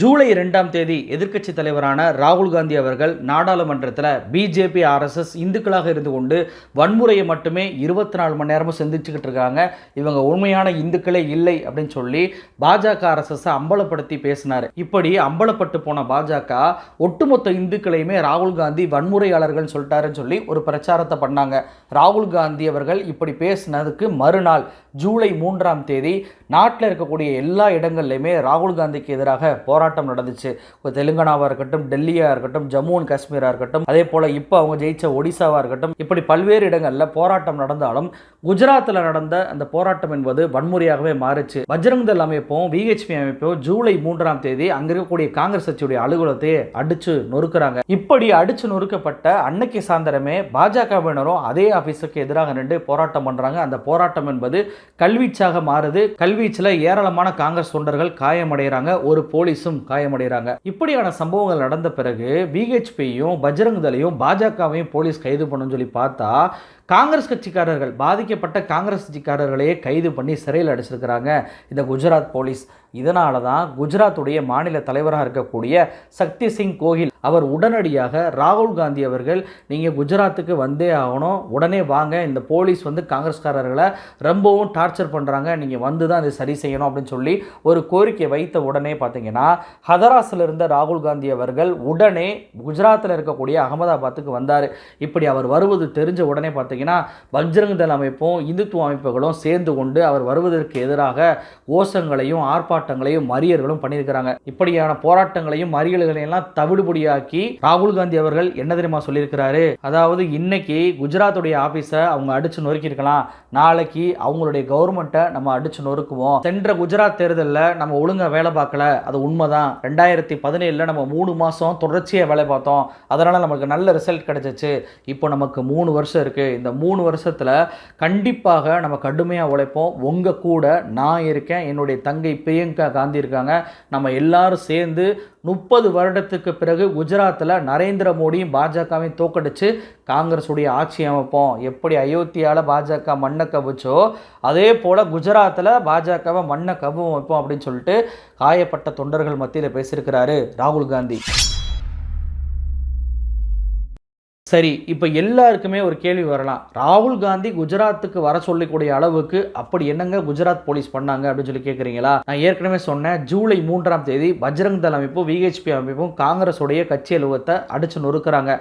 ஜூலை இரண்டாம் தேதி எதிர்க்கட்சி தலைவரான ராகுல் காந்தி அவர்கள் நாடாளுமன்றத்தில் பிஜேபி ஆர்எஸ்எஸ் இந்துக்களாக இருந்து கொண்டு வன்முறையை மட்டுமே இருபத்தி நாலு மணி நேரமும் சிந்திச்சுக்கிட்டு இருக்காங்க. இவங்க உண்மையான இந்துக்களே இல்லை அப்படின்னு சொல்லி பாஜக ஆர்எஸ்எஸ் அம்பலப்படுத்தி பேசினார். இப்படி அம்பலப்பட்டு போன பாஜக ஒட்டுமொத்த இந்துக்களையுமே ராகுல் காந்தி வன்முறையாளர்கள்னு சொல்லிட்டாருன்னு சொல்லி ஒரு பிரச்சாரத்தை பண்ணாங்க. ராகுல் காந்தி அவர்கள் இப்படி பேசினதுக்கு மறுநாள் ஜூலை மூன்றாம் தேதி நாட்டில் இருக்கக்கூடிய எல்லா இடங்கள்லையுமே ராகுல் காந்திக்கு எதிராக போராட்டம் நடந்துச்சு. இப்போ தெலுங்கானாவாக இருக்கட்டும் டெல்லியாக இருக்கட்டும் ஜம்மு அண்ட் காஷ்மீராக இருக்கட்டும் அதே போல் இப்போ அவங்க ஜெயிச்ச ஒடிசாவாக இருக்கட்டும் இப்படி பல்வேறு இடங்களில் போராட்டம் நடந்தாலும் குஜராத்தில் நடந்த அந்த போராட்டம் என்பது வன்முறையாகவே மாறுச்சு. பஜ்ரங் தள் அமைப்பும் விஹெச்பி அமைப்பும் ஜூலை மூன்றாம் தேதி அங்கே இருக்கக்கூடிய காங்கிரஸ் கட்சியுடைய அலுவலகத்தை அடிச்சு நொறுக்கிறாங்க. இப்படி அடிச்சு நொறுக்கப்பட்ட அன்னைக்கு சாயந்தரமே பாஜகவினரும் அதே ஆபீஸுக்கு எதிராக நின்று போராட்டம் பண்றாங்க. அந்த போராட்டம் என்பது கல்வீச்சாக மாறுது. கல்வீச்சில் ஏராளமான காங்கிரஸ் தொண்டர்கள் காயமடைகிறாங்க. ஒரு போலீஸும் காயமடைகிறாங்க. இப்படியான சம்பவங்கள் நடந்த பிறகு பிஹெச்பியும் பஜ்ரங் தலையும் பாஜகவையும் போலீஸ் கைது பண்ணுன்னு சொல்லி பார்த்தா காங்கிரஸ் கட்சிக்காரர்கள் பாதிக்கப்பட்ட காங்கிரஸ் கட்சிக்காரர்களையே கைது பண்ணி சிறையில் அடைச்சிருக்கிறாங்க. இந்த குஜராத் போலீஸ். இதனால தான் குஜராத்துடைய மாநில தலைவராக இருக்கக்கூடிய சக்தி சிங் கோஹில் அவர் உடனடியாக ராகுல் காந்தி அவர்கள் நீங்கள் குஜராத்துக்கு வந்தே ஆகணும். உடனே வாங்க. இந்த போலீஸ் வந்து காங்கிரஸ்காரர்களை ரொம்பவும் டார்ச்சர் பண்ணுறாங்க நீங்கள் வந்து தான் இதை சரி செய்யணும். அப்படின்னு சொல்லி ஒரு கோரிக்கை வைத்த உடனே பார்த்தீங்கன்னா ஹதராஸில் இருந்த ராகுல் காந்தி அவர்கள் உடனே குஜராத்தில் இருக்கக்கூடிய அகமதாபாத்துக்கு வந்தார். இப்படி அவர் வருவது தெரிஞ்ச உடனே பார்த்தீங்கன்னா பஜ்ரங் தள் அமைப்பும் இந்துத்துவ அமைப்புகளும் சேர்ந்து கொண்டு அவர் வருவதற்கு எதிராக கோஷங்களையும் ஆர்ப்பாட்டங்களையும் மறியர்களும் பண்ணியிருக்கிறாங்க. இப்படியான போராட்டங்களையும் மறியல்களையெல்லாம் தவிடுபடியாக்கி ராகுல் காந்தி அவர்கள் என்ன தெரியுமா சொல்லியிருக்கிறாரு? அதாவது இன்னைக்கு குஜராத்துடைய ஆபீஸை அவங்க அடிச்சு நொறுக்கியிருக்கலாம். நாளைக்கு அவங்களுடைய கவர்மெண்ட்டை நம்ம அடிச்சு நொறுக்குவோம். சென்ற குஜராத் தேர்தலில் நம்ம ஒழுங்கா வேலை பார்க்கல. அது உண்மைதான். ரெண்டாயிரத்தி பதினேழில் நம்ம மூணு மாதம் தொடர்ச்சியாக வேலை பார்த்தோம். அதனால் நமக்கு நல்ல ரிசல்ட் கிடச்சிச்சு. இப்போ நமக்கு மூணு வருஷம் இருக்குது இந்த மூணு வருஷத்தில் கண்டிப்பாக நம்ம கடுமையாக உழைப்போம். உங்கள் கூட நான் இருக்கேன். என்னுடைய தங்கை பிரியங்கா காந்தி இருக்காங்க. நம்ம எல்லாரும் சேர்ந்து முப்பது வருடத்துக்கு பிறகு குஜராத்தில் நரேந்திர மோடியும் பாஜகவையும் தோக்கடிச்சு காங்கிரஸுடைய ஆட்சி அமைப்போம். எப்படி அயோத்தியாவில் பாஜக மண்ணை கவிச்சோ அதே போல் குஜராத்தில் பாஜகவை மண்ணை கவு வைப்போம் அப்படின்னு சொல்லிட்டு காயப்பட்ட தொண்டர்கள் மத்தியில் பேசியிருக்கிறாரு ராகுல் காந்தி. சரி இப்போ எல்லாருக்குமே ஒரு கேள்வி வரலாம். ராகுல் காந்தி குஜராத்துக்கு வர சொல்லக்கூடிய அளவுக்கு அப்படி என்னங்க குஜராத் போலீஸ் பண்ணாங்க அப்படின்னு சொல்லி கேட்குறீங்களா நான் ஏற்கனவே சொன்னேன் ஜூலை மூன்றாம் தேதி பஜ்ரங் தள் அமைப்பும் விஹெச்பி அமைப்பும் காங்கிரஸுடைய கட்சி அலுவலகத்தை அடிச்சு நொறுக்கிறாங்க.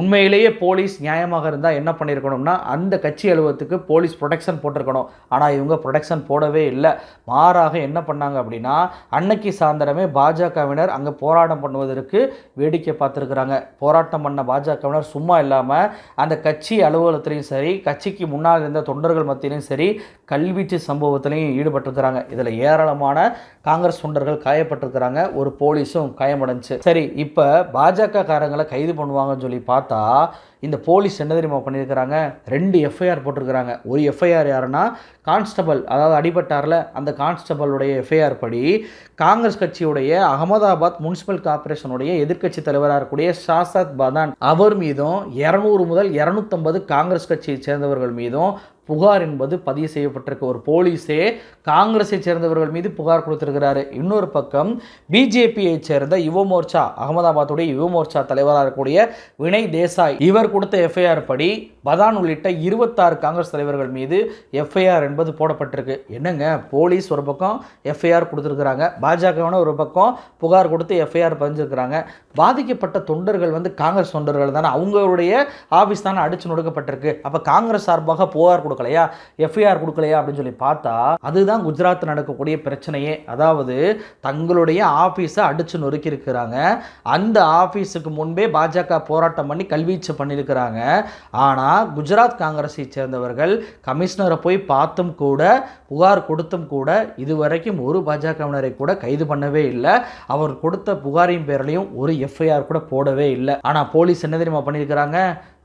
உண்மையிலேயே போலீஸ் நியாயமாக இருந்தால் என்ன பண்ணியிருக்கணும்னா அந்த கட்சி அலுவலகத்துக்கு போலீஸ் ப்ரொடெக்ஷன் போட்டிருக்கணும். ஆனால் இவங்க ப்ரொடெக்ஷன் போடவே இல்லை. மாறாக என்ன பண்ணாங்க அப்படின்னா அன்னைக்கு சாயந்தரமே பாஜகவினர் அங்கே போராட்டம் பண்ணுவதற்கு வேடிக்கை பார்த்துருக்குறாங்க. போராட்டம் பண்ண பாஜகவினர் சும்மா இல்லாமல் அந்த கட்சி அலுவலகத்திலையும் சரி கட்சிக்கு முன்னால் இருந்த தொண்டர்கள் மத்தியிலையும் சரி கல்வீச்சு சம்பவத்திலையும் ஈடுபட்டிருக்கிறாங்க. இதில் ஏராளமான காங்கிரஸ் தொண்டர்கள் காயப்பட்டிருக்கிறாங்க. ஒரு போலீஸும் காயமடைஞ்சு. சரி இப்போ பாஜக காரங்களை கைது பண்ணுவாங்கன்னு சொல்லி பார்த்தா இந்த போலீஸ் என்ன தெரியுமா பண்ணியிருக்கிறாங்க? ரெண்டு எஃப்ஐஆர் போட்டிருக்கிறாங்க. ஒரு எஃப்ஐஆர் யாருன்னா கான்ஸ்டபிள் அதாவது அடிபட்டாரில் அந்த கான்ஸ்டபிளுடைய எஃப்ஐஆர் படி காங்கிரஸ் கட்சியுடைய அகமதாபாத் முனிசிபல் கார்பரேஷனுடைய எதிர்க்கட்சி தலைவராக இருக்கக்கூடிய ஷாசாத் பதான். அவர் மீதும் இரநூறு முதல் இரநூத்தம்பது காங்கிரஸ் கட்சியை சேர்ந்தவர்கள் மீதும் புகார் என்பது பதிவு செய்யப்பட்டிருக்கு ஒரு போலீஸே காங்கிரஸை சேர்ந்தவர்கள் மீது புகார் கொடுத்திருக்கிறாரு. இன்னொரு பக்கம் பிஜேபியை சேர்ந்த யுவ மோர்ச்சா அகமதாபாத்துடைய யுவ மோர்ச்சா தலைவராக இருக்கக்கூடிய வினய் தேசாய் இவர் கொடுத்த எஃப்ஐஆர் படி பதான் உள்ளிட்ட இருபத்தாறு காங்கிரஸ் தலைவர்கள் மீது எஃப்ஐஆர் என்பது போடப்பட்டிருக்கு. என்னங்க? போலீஸ் ஒரு பக்கம் எஃப்ஐஆர் கொடுத்துருக்குறாங்க. பாஜகவான ஒரு பக்கம் புகார் கொடுத்து எஃப்ஐஆர் பதிஞ்சிருக்கிறாங்க. பாதிக்கப்பட்ட தொண்டர்கள் வந்து காங்கிரஸ் தொண்டர்கள் தானே. அவங்களுடைய ஆஃபீஸ் தானே அடிச்சு நொடுக்கப்பட்டிருக்கு. அப்போ காங்கிரஸ் சார்பாக புகார் கொடுக்கலையா? எஃப்ஐஆர் கொடுக்கலையா? அப்படின்னு சொல்லி பார்த்தா அதுதான் குஜராத் நடக்கக்கூடிய பிரச்சனையே. அதாவது தங்களுடைய ஆஃபீஸை அடிச்சு நொறுக்கி இருக்கிறாங்க அந்த ஆஃபீஸுக்கு முன்பே பாஜக போராட்டம் பண்ணி கல்வீச்சு பண்ணியிருக்கிறாங்க. ஆனால் குஜராத் காங்கிரஸை சேர்ந்தவர்கள் கமிஷனரை போய் பார்த்தும் கூட புகார் கொடுத்தும் கூட இதுவரைக்கும் ஒரு பாஜகவினரை கூட கைது பண்ணவே இல்லை. அவர் கொடுத்த புகாரின் பேரலையும் ஒரு எஃப்ஐஆர் கூட போடவே இல்லை. ஆனால் போலீஸ் என்ன தெரியுமா பண்ணியிருக்கிறாங்க?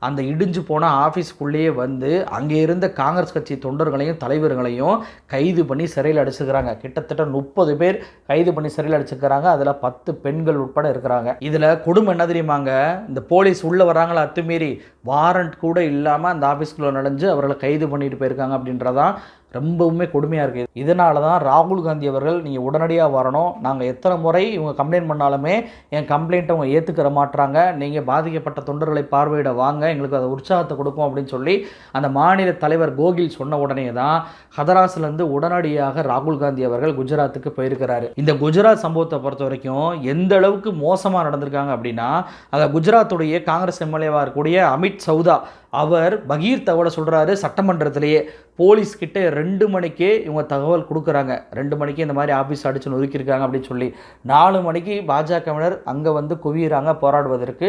அந்த இடிஞ்சு போன ஆஃபீஸ்க்குள்ளேயே வந்து அங்கே இருந்த காங்கிரஸ் கட்சி தொண்டர்களையும் தலைவர்களையும் கைது பண்ணி சிறையில் அடிச்சுக்கிறாங்க. கிட்டத்தட்ட முப்பது பேர் கைது பண்ணி சிறையில் அடிச்சுக்கிறாங்க. அதில் பத்து பெண்கள் உட்பட இருக்கிறாங்க. இதில் கொடுமை என்ன தெரியுமாங்க? இந்த போலீஸ் உள்ளே வராங்களா அத்துமீறி? வாரண்ட் கூட இல்லாமல் அந்த ஆஃபீஸ்க்குள்ளே நடைஞ்சு அவர்களை கைது பண்ணிட்டு போயிருக்காங்க அப்படின்றதான் ரொம்பவுமே கொடுமையாக இருக்குது இதனால தான் ராகுல் காந்தி அவர்கள் நீங்கள் உடனடியாக வரணும். நாங்கள் எத்தனை முறை இவங்க கம்ப்ளைண்ட் பண்ணாலுமே என் கம்ப்ளைண்ட்டை அவங்க ஏற்றுக்கிற மாட்டுறாங்க நீங்கள் பாதிக்கப்பட்ட தொண்டர்களை பார்வையிட வாங்க. எங்களுக்கு அதை உற்சாகத்தை கொடுக்கும் அப்படின்னு சொல்லி அந்த மாநில தலைவர் கோகில் சொன்ன உடனே தான் ஹதராஸ்லேருந்து உடனடியாக ராகுல் காந்தி அவர்கள் குஜராத்துக்கு போயிருக்கிறாரு. இந்த குஜராத் சம்பவத்தை பொறுத்த வரைக்கும் எந்த அளவுக்கு மோசமாக நடந்திருக்காங்க அப்படின்னா அதை குஜராத்துடைய காங்கிரஸ் எம்எல்ஏவாக இருக்கக்கூடிய அமித் சௌதா அவர் பகீர் தகவலை சொல்கிறாரு சட்டமன்றத்திலேயே. போலீஸ்கிட்ட ரெண்டு மணிக்கே இவங்க தகவல் கொடுக்குறாங்க. ரெண்டு மணிக்கு இந்த மாதிரி ஆஃபீஸ் அடிச்சு ஒதுக்கியிருக்காங்க அப்படின்னு சொல்லி. நாலு மணிக்கு பாஜகவினர் அங்கே வந்து குவியிறாங்க போராடுவதற்கு.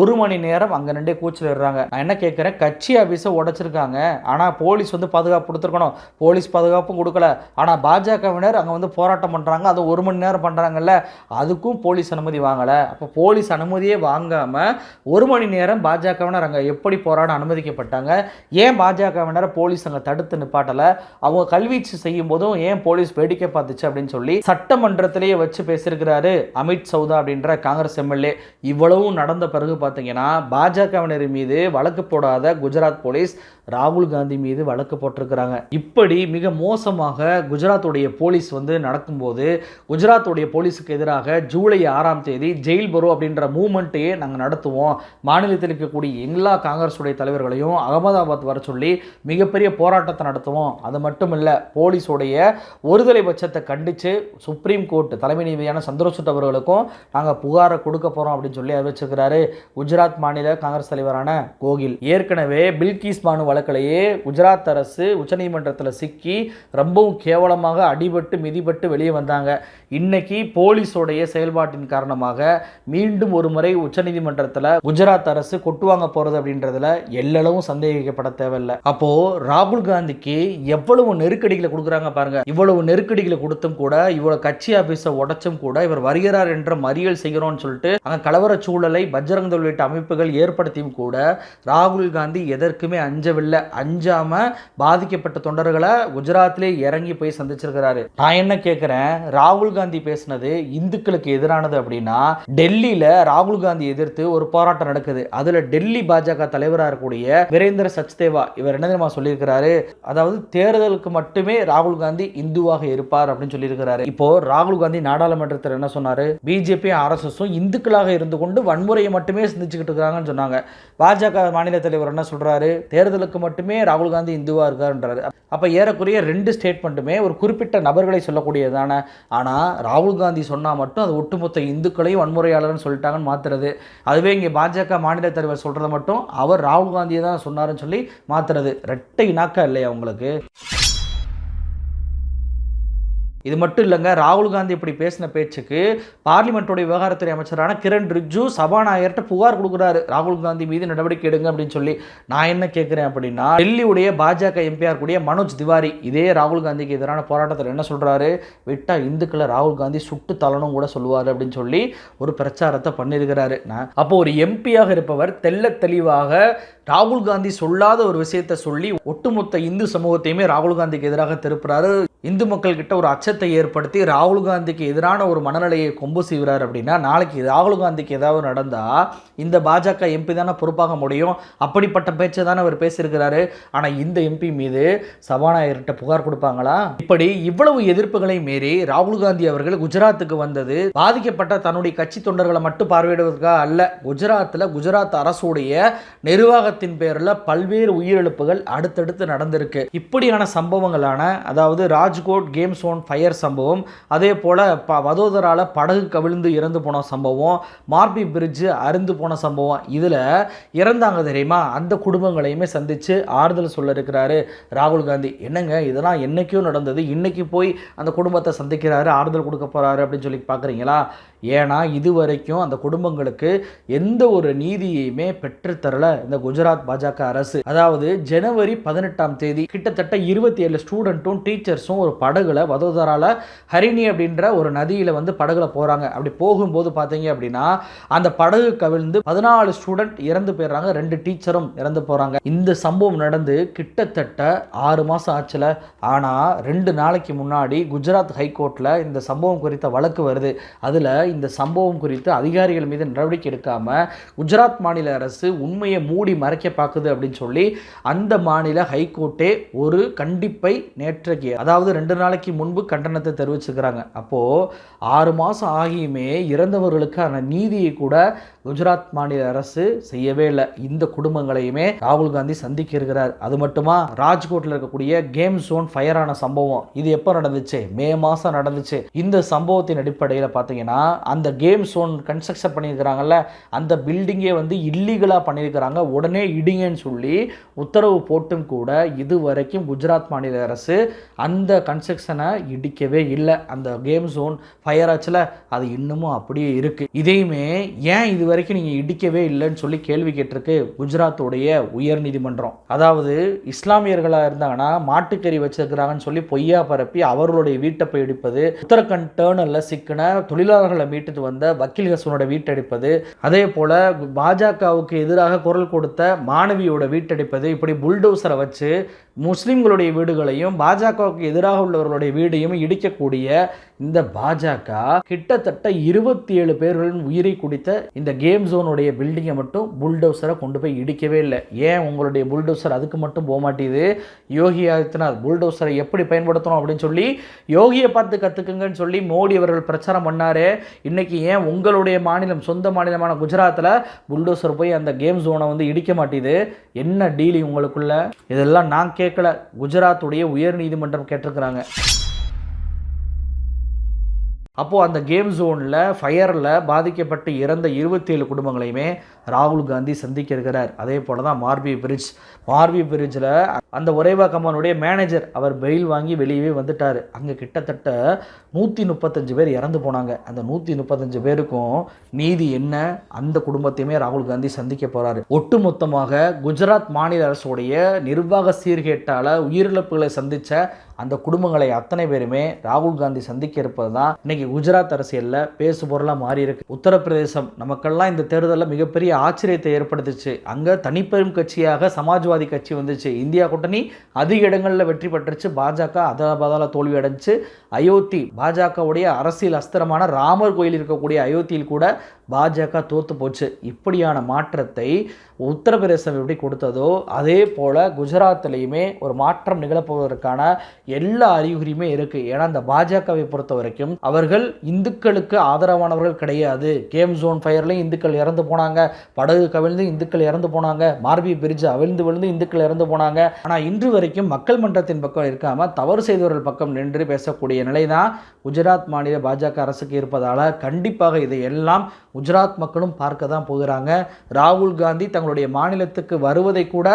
ஒரு மணி நேரம் அங்கே ரெண்டே கூச்சலிடுறாங்க நான் என்ன கேட்குறேன்? கட்சி ஆஃபீஸை உடச்சிருக்காங்க. ஆனால் போலீஸ் வந்து பாதுகாப்பு கொடுத்துருக்கணும். போலீஸ் பாதுகாப்பும் கொடுக்கல. ஆனால் பாஜகவினர் அங்கே வந்து போராட்டம் பண்ணுறாங்க அது ஒரு மணி நேரம் பண்ணுறாங்கல்ல அதுக்கும் போலீஸ் அனுமதி வாங்கலை. அப்போ போலீஸ் அனுமதியே வாங்காமல் ஒரு மணி நேரம் பாஜகவினர் அங்கே எப்படி போராட அனுமதிக்கப்பட்டாங்க. ஏன் பாஜகவினரை போலீஸ் அங்கே தடுத்து நிப்பாட்டலை? அவங்க கல்வீச்சு செய்யும் போதும் ஏன் போலீஸ் வேடிக்கை பார்த்துச்சு அப்படின்னு சொல்லி சட்டமன்றத்திலேயே வச்சு பேசியிருக்கிறாரு அமித் சௌதா அப்படின்ற காங்கிரஸ் எம்எல்ஏ. இவ்வளவும் நடந்த பிறகு பார்த்தீங்கன்னா பாஜகவினர் மீது வழக்கு போடாத குஜராத் போலீஸ் ராகுல் காந்தி மீது வழக்கு போட்டிருக்கிறாங்க. இப்படி மிக மோசமாக குஜராத்துடைய போலீஸ் வந்து நடக்கும்போது குஜராத்துடைய போலீஸுக்கு எதிராக ஜூலை ஆறாம் தேதி ஜெயில் பரோ அப்படின்ற மூமெண்ட்டையே நாங்கள் நடத்துவோம். மாநிலத்தில் இருக்கக்கூடிய எல்லா காங்கிரஸுடைய தலைவர்களையும் அகமதாபாத் வர சொல்லி மிகப்பெரிய போராட்டத்தை நடத்துவோம். அது மட்டும் இல்லை போலீஸுடைய ஒருதலை பட்சத்தை கண்டித்து சுப்ரீம் கோர்ட் தலைமை நீதியான சந்திரசூட் அவர்களுக்கும் நாங்கள் புகாரை கொடுக்க போகிறோம் அப்படின்னு சொல்லி அறிவிச்சிருக்கிறாரு குஜராத் மாநில காங்கிரஸ் தலைவரான கோகில். ஏற்கனவே பில்கிஸ் பானு வழக்கிலேயே குஜராத் அரசு உச்சநீதிமன்றத்தில் சிக்கி ரொம்பவும் கேவலமாக அடிபட்டு மிதிபட்டு வெளியே வந்தாங்க. இன்னைக்கு போலீஸோடைய செயல்பாட்டின் காரணமாக மீண்டும் ஒரு முறை உச்சநீதிமன்றத்தில் குஜராத் அரசு கொட்டுவாங்க போகிறது அப்படின்றதுல எல்லளவும் சந்தேகிக்கப்பட தேவையில்லை. அப்போ ராகுல் காந்திக்கு எவ்வளவு நெருக்கடிகளை கொடுக்குறாங்க பாருங்க. இவ்வளவு நெருக்கடிகளை கொடுத்தும் கூட இவ்வளவு கட்சி ஆபீஸை உடைச்சும் கூட இவர் வருகிறார் என்ற மறியல் செய்கிறோம்னு சொல்லிட்டு அங்கே கலவர சூழலை பஜ்ரங் தள் உள்ளிட்ட அமைப்புகள் ஏற்படுத்தியும் கூட ராகுல் காந்தி எதற்குமே அஞ்சவில்லை. அஞ்சாம பாதிக்கப்பட்ட தொண்டர்களை குஜராத்திலே இறங்கி போய் சந்திச்சிருக்கிறாரு. நான் என்ன கேட்கிறேன் ராகுல் காந்தி பேசினது இந்துக்களுக்கு எதிரானது அப்படின்னா டெல்லியில ராகுல் காந்தி எதிர்த்து ஒரு போராட்டம் நடக்குது. அதுல டெல்லி பாஜக தலைவராக இருக்கக்கூடிய வீரேந்திர சச்தேவா இவர் என்ன தெரியுமா சொல்லியிருக்கிறாரு? அதாவது தேர்தலுக்கு மட்டுமே ராகுல் காந்தி இந்துவாக இருப்பார் அப்படின்னு சொல்லியிருக்கிறாரு. இப்போ ராகுல் காந்தி நாடாளுமன்றத்தில் என்ன சொன்னாரு? பிஜேபி ஆர்எஸ்எஸும் இந்துக்களாக இருந்து கொண்டு வன்முறையை மட்டுமே சிந்திச்சுக்கிட்டு இருக்கிறாங்கன்னு சொன்னாங்க. பாஜக மாநில தலைவர் என்ன சொல்றாரு? தேர்தலுக்கு மட்டுமே ராகுல் காந்தி இந்துவாக இருக்காருன்றாரு. அப்ப ஏறக்குறைய ரெண்டு ஸ்டேட்மெண்ட்டுமே ஒரு குறிப்பிட்ட நபர்களை சொல்லக்கூடியதான ஆனா ராகுல் காந்தி சொன்னா மட்டும் அது ஒட்டுமொத்த இந்துக்களையும் வன்முறையாளர்னு சொல்லிட்டாங்கன்னு மாத்துறது. அதுவே இங்கே பாஜக மாநில தலைவர் சொல்றதை மட்டும் அவர் ராகுல் காந்தியை தான் சொன்னாருன்னு சொல்லி மாத்துறது. ரெட்டை நாக்கா இல்லையா உங்களுக்கு? இது மட்டும் இல்லைங்க ராகுல் காந்தி இப்படி பேசின பேச்சுக்கு பார்லிமெண்ட்டோட விவகாரத்துறை அமைச்சரான கிரண் ரிஜ்ஜு சபாநாயகர்கிட்ட புகார் கொடுக்குறாரு. ராகுல் காந்தி மீது நடவடிக்கை எடுங்க அப்படின்னு சொல்லி. நான் என்ன கேட்குறேன் அப்படின்னா டெல்லியுடைய பாஜக எம்பிஆர் கூடிய மனோஜ் திவாரி இதே ராகுல் காந்திக்கு எதிரான போராட்டத்தில் என்ன சொல்கிறாரு விட்டால் இந்துக்களை ராகுல் காந்தி சுட்டு தள்ளணும் கூட சொல்லுவார் அப்படின்னு சொல்லி ஒரு பிரச்சாரத்தை பண்ணியிருக்கிறாரு நான் அப்போ ஒரு எம்பியாக இருப்பவர் தெள்ள தெளிவாக ராகுல் காந்தி சொல்லாத ஒரு விஷயத்தை சொல்லி ஒட்டுமொத்த இந்து சமூகத்தையுமே ராகுல் காந்திக்கு எதிராக திருப்புறாரு. இந்து மக்கள்கிட்ட ஒரு அச்சத்தை ஏற்படுத்தி ராகுல் காந்திக்கு எதிரான ஒரு மனநிலையை கொம்பு செய்கிறார் அப்படின்னா நாளைக்கு ராகுல் காந்திக்கு ஏதாவது நடந்தால் இந்த பாஜக எம்பி தானே பொறுப்பாக முடியும். அப்படிப்பட்ட பேச்சை தானே அவர் பேசியிருக்கிறாரு. ஆனால் இந்த எம்பி மீது சபாநாயகர்கிட்ட புகார் கொடுப்பாங்களா? இப்படி இவ்வளவு எதிர்ப்புகளை மீறி ராகுல் காந்தி அவர்கள் குஜராத்துக்கு வந்தது பாதிக்கப்பட்ட தன்னுடைய கட்சி தொண்டர்களை மட்டும் பார்வையிடுவதற்காக அல்ல குஜராத்தில் குஜராத் அரசுடைய நிர்வாகத்தின் பேரில் பல்வேறு உயிரிழப்புகள் அடுத்தடுத்து நடந்திருக்கு. இப்படியான சம்பவங்களான அதாவது ராஜ்கோட் கேம் சோன் ஃபயர் சம்பவம். அதே போல் ப வதோதரால் படகு கவிழ்ந்து இறந்து போன சம்பவம் மார்பி பிரிட்ஜு அருந்து போன சம்பவம் இதில் இறந்தாங்க தெரியுமா? அந்த குடும்பங்களையுமே சந்தித்து ஆறுதல் சொல்ல இருக்கிறாரு ராகுல் காந்தி. என்னங்க இதெல்லாம் என்றைக்கும் நடந்தது இன்றைக்கி போய் அந்த குடும்பத்தை சந்திக்கிறாரு ஆறுதல் கொடுக்க போகிறாரு அப்படின்னு சொல்லி பார்க்குறீங்களா ஏன்னா இது வரைக்கும் அந்த குடும்பங்களுக்கு எந்த ஒரு நீதியையுமே பெற்றுத்தரல இந்த குஜராத் பாஜக அரசு. அதாவது ஜனவரி பதினெட்டாம் தேதி கிட்டத்தட்ட இருபத்தி ஏழு ஸ்டூடெண்ட்டும் டீச்சர்ஸும் மாதம் ஒரு படகுல வதோதரால ஹரிணி அப்படின்ற ஒரு நதியில் வந்து படகுல போகிறாங்க அப்படி போகும்போது பார்த்தீங்க அப்படின்னா அந்த படகு கவிழ்ந்து பதினாலு ஸ்டூடெண்ட் இறந்து போயிடுறாங்க. ரெண்டு டீச்சரும் இறந்து போகிறாங்க இந்த சம்பவம் நடந்து கிட்டத்தட்ட ஆறு மாதம் ஆச்சுல. ஆனால் ரெண்டு நாளைக்கு முன்னாடி குஜராத் ஹைகோர்ட்டில் இந்த சம்பவம் குறித்த வழக்கு வருது. அதில் இந்த சம்பவம் குறித்து அதிகாரிகள் மீது நடவடிக்கை எடுக்காமல் குஜராத் மாநில அரசு உண்மையை மூடி மறைக்க பார்க்குது அப்படின்னு சொல்லி அந்த மாநில ஹைகோர்ட்டே ஒரு கண்டிப்பை நேற்றைக்கு அதாவது ரெண்டு நாளைக்கு முன்பு கண்டனத்தை தெரிவிச்சுக்கிறாங்க. அப்போது ஆறு மாதம் ஆகியுமே இறந்தவர்களுக்கான நீதியை கூட குஜராத் மாநில அரசு செய்யவே இல்லை. இந்த குடும்பங்களையுமே ராகுல் காந்தி சந்திக்க இருக்கிறார் அது மட்டுமா? ராஜ்கோட்டில் இருக்கக்கூடிய கேம் ஜோன் ஃபயர் ஆன சம்பவம். இது எப்போ நடந்துச்சு? மே மாதம் நடந்துச்சு. இந்த சம்பவத்தின் அடிப்படையில் பார்த்தீங்கன்னா அந்த கேம் ஜோன் கன்ஸ்ட்ரக்ஷன் பண்ணியிருக்கிறாங்கல்ல அந்த பில்டிங்கே வந்து இல்லீகலாக பண்ணியிருக்கிறாங்க. உடனே இடிங்கன்னு சொல்லி உத்தரவு போட்டும் கூட இது வரைக்கும் குஜராத் மாநில அரசு அந்த கன்ஸ்ட்ரக்ஷனை இடிக்கவே இல்லை. அந்த கேம் ஜோன் ஃபயர் ஆச்சுல அது இன்னமும் அப்படியே இருக்குது இதையுமே ஏன் இது வரைக்கும் நீங்கள் இடிக்கவே இல்லைன்னு சொல்லி கேள்வி கேட்டிருக்கு குஜராத்துடைய உயர் நீதிமன்றம். அதாவது இஸ்லாமியர்களாக இருந்தாங்கன்னா மாட்டுக்கறி வச்சிருக்கிறாங்கன்னு சொல்லி பொய்யா பரப்பி அவர்களுடைய வீட்டை போய் இடிப்பது உத்தரகண்ட் டேர்னலில் சிக்கின தொழிலாளர்களை மீட்டுட்டு வந்த வக்கீல் ஹசனோட வீட்டடிப்பது அதே போல் பாஜகவுக்கு எதிராக குரல் கொடுத்த மாணவியோட வீட்டடிப்பது இப்படி புல்டோசரை வச்சு முஸ்லீம்களுடைய வீடுகளையும் பாஜகவுக்கு எதிராக உள்ளவர்களுடைய வீடையும் இடிக்கக்கூடிய இந்த பாஜக கிட்டத்தட்ட இருபத்தி ஏழு பேர்களின் உயிரை குடித்த இந்த கேம் ஜோனுடைய பில்டிங்கை மட்டும் புல்டோசரை கொண்டு போய் இடிக்கவே இல்லை. ஏன் உங்களுடைய புல்டோசர் அதுக்கு மட்டும் போக மாட்டேது யோகி ஆதித்யநாத் புல்டோசரை எப்படி பயன்படுத்தணும் அப்படின்னு சொல்லி யோகியை பார்த்து கற்றுக்குங்கன்னு சொல்லி மோடி அவர்கள் பிரச்சாரம் பண்ணார். இன்றைக்கி ஏன் உங்களுடைய மாநிலம் சொந்த மாநிலமான குஜராத்தில் புல்டோசர் போய் அந்த கேம் ஜோனை வந்து இடிக்க மாட்டேது என்ன டீலி உங்களுக்குள்ள? இதெல்லாம் நான் கேட்கல. குஜராத்துடைய உயர் நீதிமன்றம் கேட்டிருக்கிறாங்க. அப்போது அந்த கேம் ஜோனில் ஃபயரில் பாதிக்கப்பட்டு இறந்த இருபத்தேழு குடும்பங்களையுமே ராகுல் காந்தி சந்திக்க இருக்கிறார். அதே போல் தான் மார்பி பிரிட்ஜ். மார்பி பிரிட்ஜில் அந்த ஒரேவா கம்பெனியுடைய மேனேஜர் அவர் பெயில் வாங்கி வெளியவே வந்துட்டார். அங்கே கிட்டத்தட்ட நூற்றி முப்பத்தஞ்சு பேர் இறந்து போனாங்க. அந்த நூற்றி முப்பத்தஞ்சு பேருக்கும் நீதி என்ன? அந்த குடும்பத்தையுமே ராகுல் காந்தி சந்திக்க போகிறாரு ஒட்டுமொத்தமாக குஜராத் மாநில அரசுடைய நிர்வாக சீர்கேட்டால் உயிரிழப்புகளை சந்தித்த அந்த குடும்பங்களை அத்தனை பேருமே ராகுல் காந்தி சந்திக்க இருப்பது தான் இன்னைக்கு குஜராத் அரசியலில் பேசு பொருளாக மாறி இருக்கு. உத்தரப்பிரதேசம் நமக்கெல்லாம் இந்த தேர்தலில் மிகப்பெரிய ஆச்சரியத்தை ஏற்படுத்துச்சு. அங்கே தனிப்பெரும் கட்சியாக சமாஜ்வாதி கட்சி வந்துச்சு. இந்தியா கூட்டணி அதிக இடங்களில் வெற்றி பெற்றுச்சு. பாஜக அதபாதால தோல்வி அடைஞ்சு அயோத்தி பாஜகவுடைய அரசியல் அஸ்திரமான ராமர் கோயில் இருக்கக்கூடிய அயோத்தியில் கூட பாஜக தோத்து போச்சு. இப்படியான மாற்றத்தை உத்தரப்பிரதேசம் எப்படி கொடுத்ததோ அதே போல் குஜராத்லேயுமே ஒரு மாற்றம் நிகழப்போவதற்கான எல்லா அறிகுறியுமே இருக்குது ஏன்னா அந்த பாஜகவை பொறுத்த வரைக்கும் அவர்கள் இந்துக்களுக்கு ஆதரவானவர்கள் கிடையாது. கேம் ஜோன் ஃபயர்லேயும் இந்துக்கள் இறந்து போனாங்க. படகு கவிழ்ந்து இந்துக்கள் இறந்து போனாங்க. மார்பி பிரிட்ஜ் அவிழ்ந்து விழுந்து இந்துக்கள் இறந்து போனாங்க. ஆனால் இன்று வரைக்கும் மக்கள் மன்றத்தின் பக்கம் இருக்காமல் தவறு செய்தவர்கள் பக்கம் நின்று பேசக்கூடிய நிலை தான் குஜராத் மாநில பாஜக அரசுக்கு இருப்பதால் கண்டிப்பாக இதை எல்லாம் குஜராத் மக்களும் பார்க்க தான் போகிறாங்க. ராகுல் காந்தி தங்களுடைய மாநிலத்துக்கு வருவதை கூட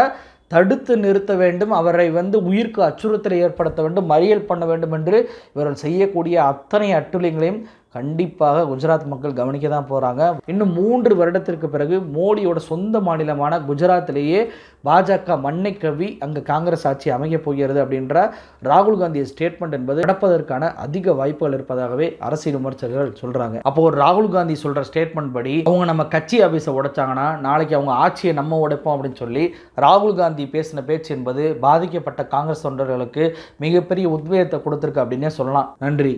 தடுத்து நிறுத்த வேண்டும் அவரை வந்து உயிருக்கு அச்சுறுத்தலை ஏற்படுத்த வேண்டும் மறியல் பண்ண வேண்டும் என்று இவர்கள் செய்யக்கூடிய அத்தனை அட்டுழியங்களையும் கண்டிப்பாக குஜராத் மக்கள் கவனிக்க தான் போகிறாங்க இன்னும் மூன்று வருடத்திற்கு பிறகு மோடியோட சொந்த மாநிலமான குஜராத்திலேயே பாஜக மண்ணை கவி அங்கே காங்கிரஸ் ஆட்சி அமையப் போகிறது அப்படின்ற ராகுல் காந்தியை ஸ்டேட்மெண்ட் என்பது நடப்பதற்கான அதிக வாய்ப்புகள் இருப்பதாகவே அரசியல் விமர்சகர்கள் சொல்கிறாங்க அப்போ ஒரு ராகுல் காந்தி சொல்கிற ஸ்டேட்மெண்ட் படி அவங்க நம்ம கட்சி ஆஃபீஸை உடைச்சாங்கன்னா நாளைக்கு அவங்க ஆட்சியை நம்ம உடைப்போம் அப்படின்னு சொல்லி ராகுல் காந்தி பேசின பேச்சு என்பது பாதிக்கப்பட்ட காங்கிரஸ் தொண்டர்களுக்கு மிகப்பெரிய உத்வேகத்தை கொடுத்துருக்கு அப்படின்னே சொல்லலாம். நன்றி.